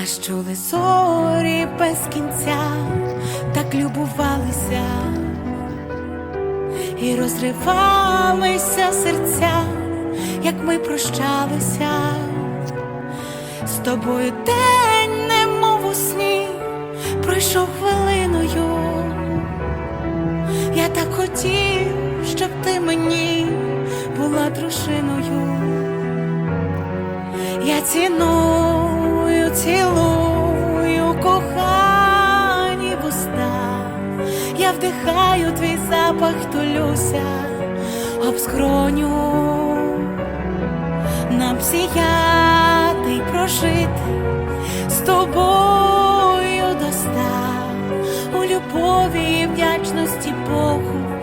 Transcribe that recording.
Нас чули зорі без кінця, так любувалися і розривалися серця, як ми прощалися з тобою день, немов у сні, пройшов хвилиною. Я так хотів, щоб ти мені була дружиною. Я ціную, вдихаю твій запах, тулюся об скроню, нам сіяти прожити з тобою до ста у любові і вдячності Богу